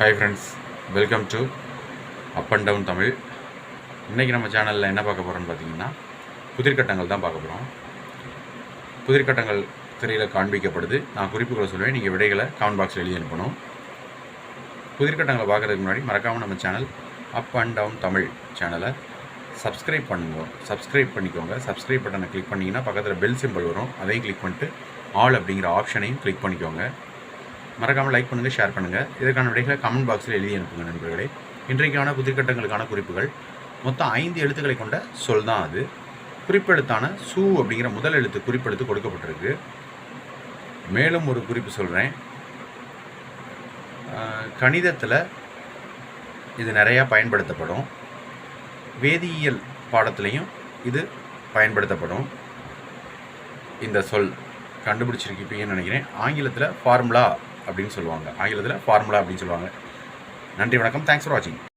Hi friends welcome to up and down Tamil இன்றைக்கி நம்ம சேனலில் என்ன பார்க்க போகிறோம்னு பார்த்தீங்கன்னா புதிர்கட்டங்கள் தான் பார்க்க போகிறோம் புதிர்கட்டங்கள் திரையில் காண்பிக்கப்படுது. நான் குறிப்புகளை சொல்லுவேன் நீங்கள் விடைகளை கமெண்ட் பாக்ஸில் எழுதி அனுப்பணும். புதிர்கட்டங்களை பார்க்குறதுக்கு முன்னாடி மறக்காமல் நம்ம channel up and down Tamil சேனலை சப்ஸ்கிரைப் பண்ணுங்க. சப்ஸ்கிரைப் பண்ணிக்கோங்க. சப்ஸ்கிரைப் பட்டனை கிளிக் பண்ணிங்கன்னா பக்கத்தில் பெல் சிம்பிள் வரும். அதையும் கிளிக் பண்ணிட்டு ஆல் அப்படிங்கிற ஆப்ஷனையும் கிளிக் பண்ணிக்கோங்க. மறக்காமல் லைக் பண்ணுங்கள் ஷேர் பண்ணுங்கள் இதற்கான விடைகளை கமெண்ட் பாக்ஸில் எழுதி அனுப்புங்க நண்பர்களே. இன்றைக்கான புதிர்கட்டங்களுக்கான குறிப்புகள். மொத்தம் ஐந்து எழுத்துக்களை கொண்ட சொல் தான் அது. குறிப்பெழுத்தான சூ அப்படிங்கிற முதல் எழுத்து குறிப்பெழுத்து கொடுக்கப்பட்டிருக்கு. மேலும் ஒரு குறிப்பு சொல்கிறேன் கணிதத்தில் இது நிறையா பயன்படுத்தப்படும். வேதியியல் பாடத்துலேயும் இது பயன்படுத்தப்படும். இந்த சொல் கண்டுபிடிச்சிருக்கீங்கன்னு நினைக்கிறேன். ஆங்கிலத்தில் ஃபார்முலா அப்படின்னு சொல்லுவாங்க. ஆங்கிலத்தில் ஃபார்முலா அப்படின்னு சொல்லுவாங்க. நன்றி வணக்கம். தேங்க்ஸ் ஃபார் வாட்சிங்